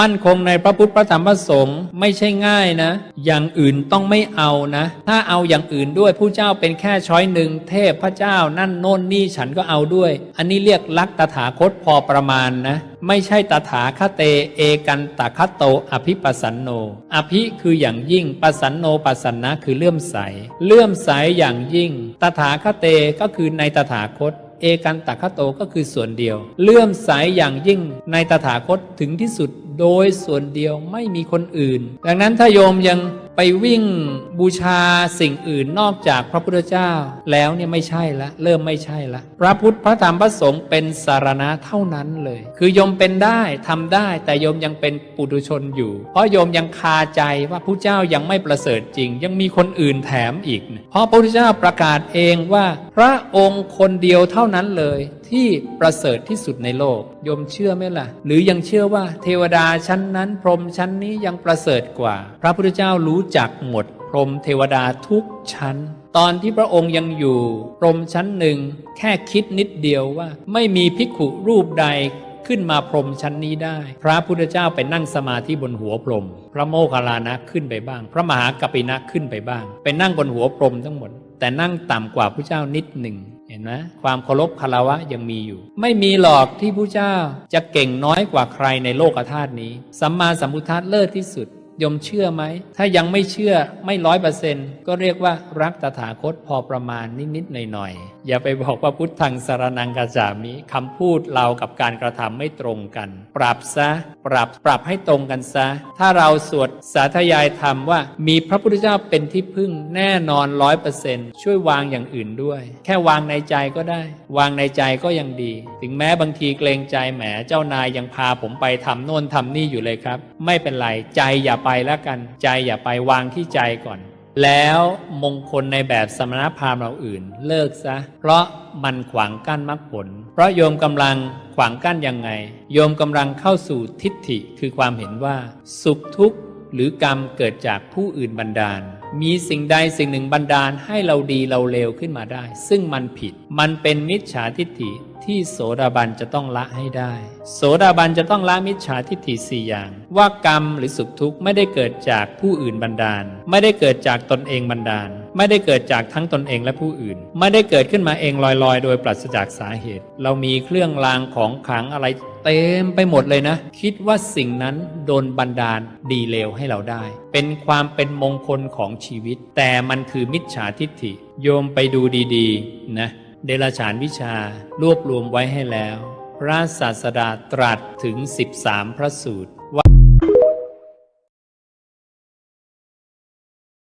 มั่นคงในพระพุทธพระธรรมพระสงฆ์ไม่ใช่ง่ายนะ อย่างอื่นต้องไม่เอานะ ถ้าเอาอย่างอื่นด้วยผู้เจ้าเป็นแค่ช้อยหนึ่งเทพพระเจ้านั่นโน่นนี่ฉันก็เอาด้วย อันนี้เรียกลักตถาคตพอประมาณนะไม่ใช่ตถาคเต เอกันตคตโต อภิปัสสันโน อภิคืออย่างยิ่งปัสสันโนปัสสันนะคือเลื่อมใส เลื่อมใสอย่างยิ่ง ตถาคเตก็คือในตถาคต เอกันตคโตก็คือส่วนเดียว เลื่อมใสอย่างยิ่งในตถาคตถึงที่สุด โดยส่วนเดียวไม่มีคนอื่น ดังนั้นถ้าโยมยังไปวิ่งบูชาสิ่งอื่นนอกจากพระพุทธเจ้า แล้วเนี่ยไม่ใช่ละ เริ่มไม่ใช่ละพระพุทธพระธรรมพระสงฆ์เป็นสารณะเท่านั้นเลย คือโยมเป็นได้ทำได้ แต่โยมยังเป็นปุถุชนอยู่ เพราะโยมยังคาใจว่าผู้เจ้ายังไม่ประเสริฐจริง ยังมีคนอื่นแถมอีก เพราะพระพุทธเจ้าประกาศเองว่า พระองค์คนเดียวเท่านั้นเลย ที่ประเสริฐที่สุดในโลกยมเชื่อไหมล่ะ หรือยังเชื่อว่าเทวดาชั้นนั้นพรหมชั้นนี้ยังประเสริฐกว่า พระพุทธเจ้ารู้จักหมด พรหมเทวดาทุกชั้น ตอนที่พระองค์ยังอยู่ พรหมชั้นหนึ่ง แค่คิดนิดเดียวว่า ไม่มีภิกขุรูปใด ขึ้นมาพรมชั้นนี้ได้ พระพุทธเจ้าไปนั่งสมาธิบนหัวพรม พระโมคคัลลานะขึ้นไปบ้าง พระมหากัปปินะขึ้นไปบ้าง ไปนั่งบนหัวพรมทั้งหมด แต่นั่งต่ำกว่าพระเจ้านิดหนึ่งเห็นไหมความเคารพคารวะยังมีอยู่ ไม่มีหรอกที่พระเจ้าจะเก่งน้อยกว่าใครในโลกธาตุนี้ สัมมาสัมพุทธะเลิศที่สุด ยมเชื่อไหม ถ้ายังไม่เชื่อไม่ร้อยเปอร์เซ็นต์ก็เรียกว่ารักตถาคตพอประมาณนิดๆหน่อยๆ อย่าไปบอกว่าพุทธังสารนังกาจามิคำพูดเรากับการกระทำไม่ตรงกัน ปรับซะ ปรับปรับให้ตรงกันซะ ถ้าเราสวดสาธยายธรรมว่า มีพระพุทธเจ้าเป็นที่พึ่งแน่นอนร้อยเปอร์เซ็นต์ช่วยวางอย่างอื่นด้วย แค่วางในใจก็ได้ วางในใจก็ยังดี ถึงแม้บางทีเกรงใจแหมเจ้านายยังพาผมไปทำโน่นทำนี่อยู่เลยครับ ไม่เป็นไรใจอย่าไปแล้วกัน ใจอย่าไปวางที่ใจก่อน แล้วมงคลในแบบสมณพราหมณ์เราอื่น เลิกซะ เพราะมันขวางกั้นมรรคผล เพราะโยมกำลังขวางกั้นยังไง โยมกำลังเข้าสู่ทิฏฐิคือความเห็นว่า สุขทุกข์หรือกรรมเกิดจากผู้อื่นบันดาลมีสิ่งใดสิ่งหนึ่งบันดาลให้เราดีเราเลวขึ้นมาได้ ซึ่งมันผิด มันเป็นมิจฉาทิฏฐิที่โสดาบันจะต้องละให้ได้ โสดาบันจะต้องละมิจฉาทิฏฐิสี่อย่าง ว่ากรรมหรือสุขทุกข์ไม่ได้เกิดจากผู้อื่นบันดาล ไม่ได้เกิดจากตนเองบันดาล ไม่ได้เกิดจากทั้งตนเองและผู้อื่น ไม่ได้เกิดขึ้นมาเองลอยๆ โดยปราศจากสาเหตุ เรามีเครื่องรางของขลังอะไรเต็มไปหมดเลยนะ คิดว่าสิ่งนั้นโดนบันดาลดีเลวให้เราได้ เป็นความเป็นมงคลของชีวิต แต่มันคือมิจฉาทิฏฐิ โยมไปดูดีๆนะเดลฉานวิชารวบรวมไว้ให้แล้ว พระศาสดาตรัสถึง 13 พระสูตรว่า